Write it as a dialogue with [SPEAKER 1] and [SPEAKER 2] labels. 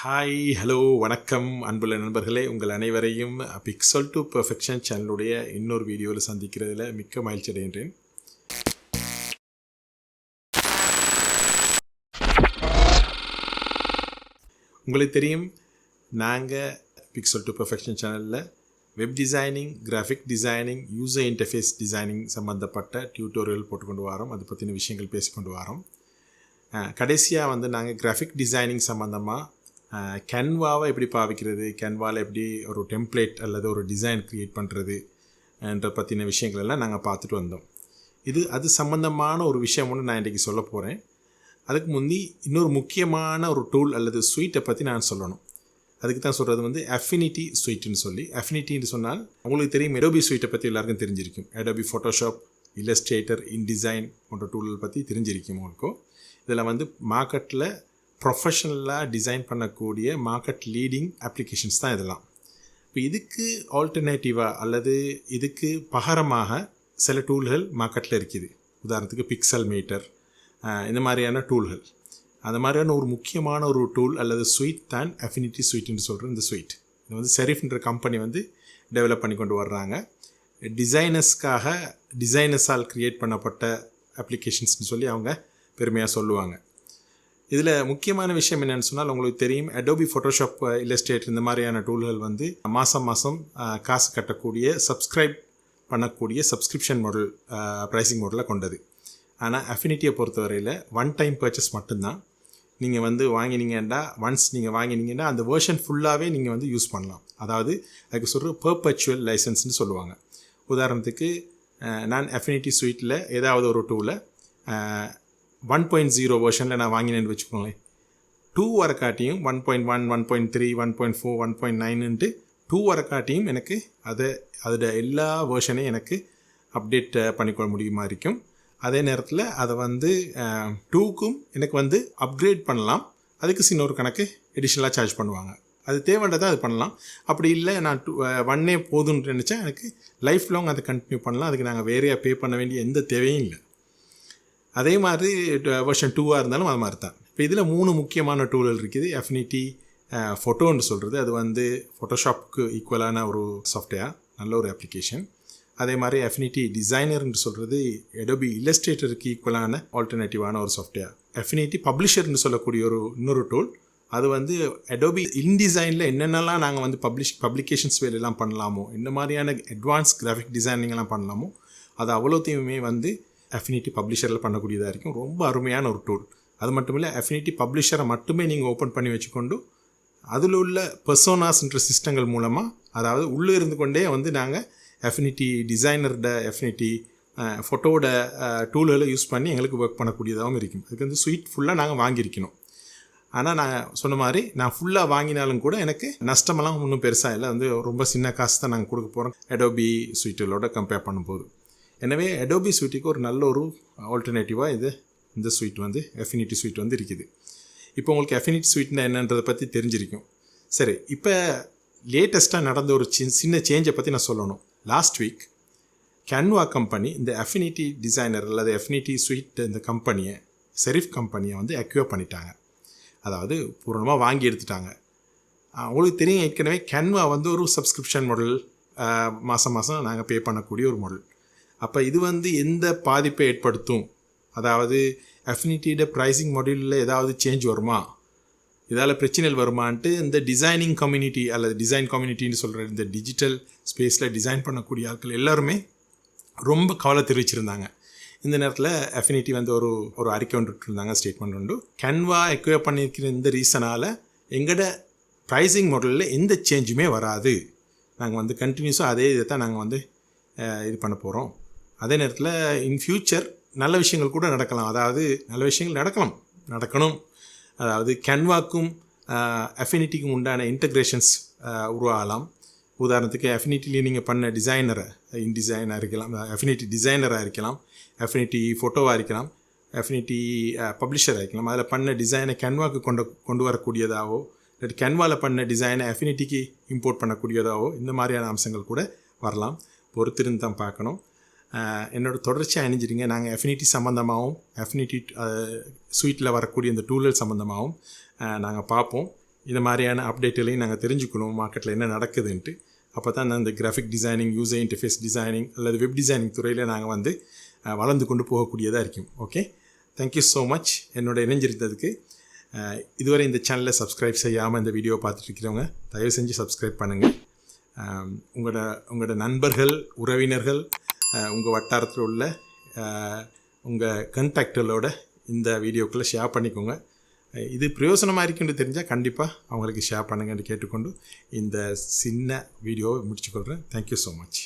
[SPEAKER 1] Hi hello வணக்கம் அன்புள்ள நண்பர்களே. உங்கள் அனைவரையும் பிக்சல் டு பெர்ஃபெக்ஷன் சேனலுடைய இன்னொரு வீடியோவில் சந்திக்கிறதுல மிக்க மகிழ்ச்சி அடைகின்றேன். உங்களுக்கு தெரியும் நாங்கள் பிக்சல் டு பெர்ஃபெக்ஷன் சேனலில் web designing graphic designing user interface designing சம்மந்தப்பட்ட டியூட்டோரியல் போட்டுக்கொண்டு வரோம். அது பற்றின விஷயங்கள் பேசிக்கொண்டு வரோம். கடைசியாக வந்து நாங்கள் கிராஃபிக் டிசைனிங் சம்மந்தமாக கேன்வாவை எப்படி பாவிக்கிறது? கேன்வாவில் எப்படி ஒரு டெம்ப்ளேட் அல்லது ஒரு டிசைன் க்ரியேட் பண்ணுறது என்ற பற்றின விஷயங்கள் எல்லாம் நாங்கள் பார்த்துட்டு வந்தோம். இது அது சம்மந்தமான ஒரு விஷயம் ஒன்று நான் இன்றைக்கி சொல்ல போகிறேன் அதுக்கு முந்தி இன்னொரு முக்கியமான ஒரு டூல் அல்லது ஸ்வீட்டை பற்றி நான் சொல்லணும். அதுக்கு தான் சொல்கிறது வந்து அஃபினிட்டி ஸ்வீட்டுன்னு சொல்லி. அஃபினிட்டின்னு சொன்னால் உங்களுக்கு தெரியும் எடோபி ஸ்வீட்டை பற்றி எல்லாருக்கும் தெரிஞ்சிருக்கும். எடோபி ஃபோட்டோஷாப் இல்லஸ்ட்ரேட்டர் இன்டிசைன் போன்ற டூல்கள் பற்றி தெரிஞ்சிருக்கும் உங்களுக்கும் இதில் வந்து மார்க்கெட்டில் ப்ரொஃபஷனலாக டிசைன் பண்ணக்கூடிய மார்க்கெட் லீடிங் அப்ளிகேஷன்ஸ் தான் இதெல்லாம். இப்போ இதுக்கு ஆல்டர்னேட்டிவாக அல்லது இதுக்கு பகரமாக சில டூல்கள் மார்க்கெட்டில் இருக்குது. உதாரணத்துக்கு பிக்சல் மீட்டர் இந்த மாதிரியான டூல்கள் அந்த மாதிரியான ஒரு முக்கியமான ஒரு டூல் அல்லது ஸ்வீட் தான் அஃபினிட்டி ஸ்வீட்னு சொல்கிற இந்த ஸ்வீட் இது வந்து செரிஃப்ன்ற கம்பெனி வந்து டெவலப் பண்ணி கொண்டு வர்றாங்க. டிசைனர்ஸ்க்காக டிசைனர்ஸால் க்ரியேட் பண்ணப்பட்ட அப்ளிகேஷன்ஸ்னு சொல்லி அவங்க பெருமையாக சொல்லுவாங்க. இதில் முக்கியமான விஷயம் என்னென்னு சொன்னால் உங்களுக்கு தெரியும் அடோபி ஃபோட்டோஷாப் இல்லஸ்டேட் இந்த மாதிரியான டூல்கள் வந்து மாதம் மாதம் காசு கட்டக்கூடிய சப்ஸ்கிரைப் பண்ணக்கூடிய சப்ஸ்கிரிப்ஷன் மாடல் ப்ரைஸிங் மாடலில் கொண்டது. ஆனால் அஃபினிட்டியை பொறுத்தவரையில் ஒன் டைம் பர்ச்சேஸ் மட்டும்தான். நீங்கள் வந்து வாங்கினீங்கன்னா ஒன்ஸ் நீங்கள் வாங்கினீங்கன்னா அந்த வேர்ஷன் ஃபுல்லாகவே நீங்கள் வந்து யூஸ் பண்ணலாம். அதாவது அதுக்கு சொல்கிற பர்பச்சுவல் லைசன்ஸ்னு சொல்லுவாங்க. உதாரணத்துக்கு நான் அஃபினிட்டி ஸ்வீட்டில் ஏதாவது ஒரு டூவில் ஒன் பாயிண்ட் ஜீரோ வெர்ஷனில் நான் வாங்கினேன்னு வச்சுக்கோங்களேன். டூ வர காட்டியும் one point one one point three one point four one point நைனுன்ட்டு two வர காட்டியும் எனக்கு அதை அதோட எல்லா வேர்ஷனையும் எனக்கு அப்டேட் பண்ணிக்கொள்ள முடியுமா இருக்கும். அதே நேரத்தில் அதை வந்து டூக்கும் எனக்கு வந்து அப்கிரேட் பண்ணலாம். அதுக்கு சின்ன ஒரு கணக்கு எடிஷ்னலாக சார்ஜ் பண்ணுவாங்க. அது தேவைன்றதை அது பண்ணலாம். அப்படி இல்லை நான் டூ ஒன்னே போதும்னு நினச்சா எனக்கு லைஃப் லாங் அதை கண்டினியூ பண்ணலாம். அதுக்கு நாங்கள் வேறையாக பே பண்ண வேண்டிய எந்த தேவையும் இல்லை. அதே மாதிரி வெர்ஷன் டூவாக இருந்தாலும் அது மாதிரி தான் இப்போ இதில் மூணு முக்கியமான டூல்கள் இருக்குது. எஃபினிட்டி ஃபோட்டோன்னு சொல்கிறது அது வந்து ஃபோட்டோஷாப்புக்கு ஈக்குவலான ஒரு சாஃப்ட்வேர் நல்ல ஒரு அப்ளிகேஷன் அதே மாதிரி அஃபினிட்டி டிசைனர்னு சொல்கிறது எடோபி இல்லஸ்ட்ரேட்டருக்கு ஈக்குவலான ஆல்டர்னேட்டிவான ஒரு சாஃப்ட்வேர் அஃபினிட்டி பப்ளிஷர்னு சொல்லக்கூடிய ஒரு இன்னொரு டூல் அது வந்து அடோபி இன்டிசைனில் என்னென்னலாம் நாங்கள் வந்து பப்ளிஷ் பப்ளிகேஷன்ஸ் வேலையெல்லாம் பண்ணலாமோ இந்த மாதிரியான அட்வான்ஸ் கிராஃபிக் டிசைனிங்லாம் பண்ணலாமோ அது அவ்வளோத்தையுமே வந்து அஃபினிட்டி பப்ளிஷரில் பண்ணக்கூடியதாக இருக்கும். ரொம்ப அருமையான ஒரு டூல் அது மட்டும் இல்லை அஃபினிட்டி பப்ளிஷரை மட்டுமே நீங்கள் ஓப்பன் பண்ணி வச்சுக்கொண்டு அதில் உள்ள பெர்சோனாஸ்ன்ற சிஸ்டங்கள் மூலமாக அதாவது உள்ளே இருந்து கொண்டே வந்து நாங்கள் அஃபினிட்டி டிசைனரோட எஃபினிட்டி ஃபோட்டோவோட டூல்களை யூஸ் பண்ணி எங்களுக்கு ஒர்க் பண்ணக்கூடியதாகவும் இருக்கும். அதுக்கு வந்து ஸ்வீட் ஃபுல்லாக நாங்கள் வாங்கியிருக்கணும். ஆனால் நான் சொன்ன மாதிரி நான் ஃபுல்லாக வாங்கினாலும் கூட எனக்கு நஷ்டமெல்லாம் ஒன்றும் பெருசாக இல்லை. வந்து ரொம்ப சின்ன காசு தான் நாங்கள் கொடுக்க போகிறோம் எடோபி ஸ்வீட்டுகளோட கம்பேர் பண்ணும்போது. எனவே அடோபி ஸ்வீட்டுக்கு ஒரு நல்ல ஒரு ஆல்டர்னேட்டிவாக இது இந்த ஸ்வீட் வந்து எஃபினிட்டி ஸ்வீட் வந்து இருக்குது. இப்போ உங்களுக்கு எஃபினிட்டி ஸ்வீட்னா என்னன்றதை பற்றி தெரிஞ்சிருக்கும். சரி இப்போ லேட்டஸ்ட்டாக நடந்த ஒரு சின் சின்ன சேஞ்சை பற்றி நான் சொல்லணும். லாஸ்ட் வீக் கேன்வா கம்பெனி இந்த அஃபினிட்டி டிசைனர் அல்லது அஃபினிட்டி ஸ்வீட் இந்த கம்பெனியை செரிஃப் கம்பெனியை வந்து அக்யூர் பண்ணிட்டாங்க. அதாவது பூர்ணமாக வாங்கி எடுத்துட்டாங்க. உங்களுக்கு தெரியும் ஏற்கனவே கேன்வா வந்து ஒரு சப்ஸ்கிரிப்ஷன் மாடல் மாதம் மாதம் நாங்கள் பே பண்ணக்கூடிய ஒரு மாடல் அப்போ இது வந்து எந்த பாதிப்பை ஏற்படுத்தும்? அதாவது அஃபினிட்டியோட ப்ரைஸிங் மாடலில் ஏதாவது சேஞ்ச் வருமா? இதால் பிரச்சனைகள் வருமான்ட்டு இந்த டிசைனிங் கம்யூனிட்டி அல்லது டிசைன் கம்யூனிட்டின்னு சொல்கிற இந்த டிஜிட்டல் ஸ்பேஸில் டிசைன் பண்ணக்கூடிய ஆட்கள் எல்லாருமே ரொம்ப கவலை தெரிவிச்சிருந்தாங்க. இந்த நேரத்தில் அஃபினிட்டி வந்து ஒரு ஒரு அறிக்கை ஒன்று இருந்தாங்க ஸ்டேட்மெண்ட் ஒன்று. கன்வா எக்யூப் பண்ணியிருக்கிற இந்த ரீசனால் எங்களோட ப்ரைஸிங் மாடலில் எந்த சேஞ்சுமே வராது. நாங்கள் வந்து கண்டினியூஸாக அதே இதை தான் நாங்கள் வந்து இது பண்ண போகிறோம் அதே நேரத்தில் இன் ஃப்யூச்சர் நல்ல விஷயங்கள் கூட நடக்கலாம். அதாவது நல்ல விஷயங்கள் நடக்கலாம். நடக்கணும். அதாவது கேன்வாக்கும் அஃபினிட்டிக்கும் உண்டான இன்டக்ரேஷன்ஸ் உருவாகலாம். உதாரணத்துக்கு அஃபினிட்டிலேயே நீங்கள் பண்ண டிசைனரை இன் டிசைனாக இருக்கலாம். அஃபினிட்டி டிசைனராக இருக்கலாம். அஃபினிட்டி ஃபோட்டோவாக இருக்கலாம். அஃபினிட்டி பப்ளிஷராக இருக்கலாம். அதில் பண்ண டிசைனை கேன்வாக்கு கொண்டு கொண்டு வரக்கூடியதாகவோ இல்லாட்டி கேன்வாவில் பண்ண டிசைனை அஃபினிட்டிக்கு இம்போர்ட் பண்ணக்கூடியதாகவோ இந்த மாதிரியான அம்சங்கள் கூட வரலாம். பொறுத்திருந்து தான் பார்க்கணும். என்னோடய தொடர்ச்சியாக அணிஞ்சிருங்க நாங்கள் எஃபினிட்டி சம்மந்தமாகவும் எஃபினிட்டி ஸ்வீட்டில் வரக்கூடிய இந்த டூலர் சம்மந்தமாகவும் நாங்கள் பார்ப்போம். இந்த மாதிரியான அப்டேட்டுகளையும் நாங்கள் தெரிஞ்சுக்கணும் மார்க்கெட்டில் என்ன நடக்குதுன்ட்டு. அப்போ தான் இந்த graphic designing user interface designing அல்லது வெப் டிசைனிங் துறையில் நாங்கள் வந்து வளர்ந்து கொண்டு போகக்கூடியதாக இருக்கும். ஓகே தேங்க்யூ ஸோ மச் என்னோட இணைஞ்சிருந்ததுக்கு இதுவரை இந்த சேனலை சப்ஸ்கிரைப் செய்யாமல் இந்த வீடியோ பார்த்துட்டு இருக்கிறவங்க தயவு செஞ்சு சப்ஸ்கிரைப் பண்ணுங்கள் உங்களோட உங்களோட நண்பர்கள் உறவினர்கள் உங்கள் வட்டாரத்தில் உள்ள உங்கள் கண்டாக்டுகளோட இந்த வீடியோக்களை ஷேர் பண்ணிக்கோங்க. இது பிரயோசனமாக இருக்குன்னு தெரிஞ்சால் கண்டிப்பாக அவங்களுக்கு ஷேர் பண்ணுங்கன்னு கேட்டுக்கொண்டு இந்த சின்ன வீடியோவை முடிச்சுக்கொள்கிறேன் தேங்க்யூ ஸோ மச்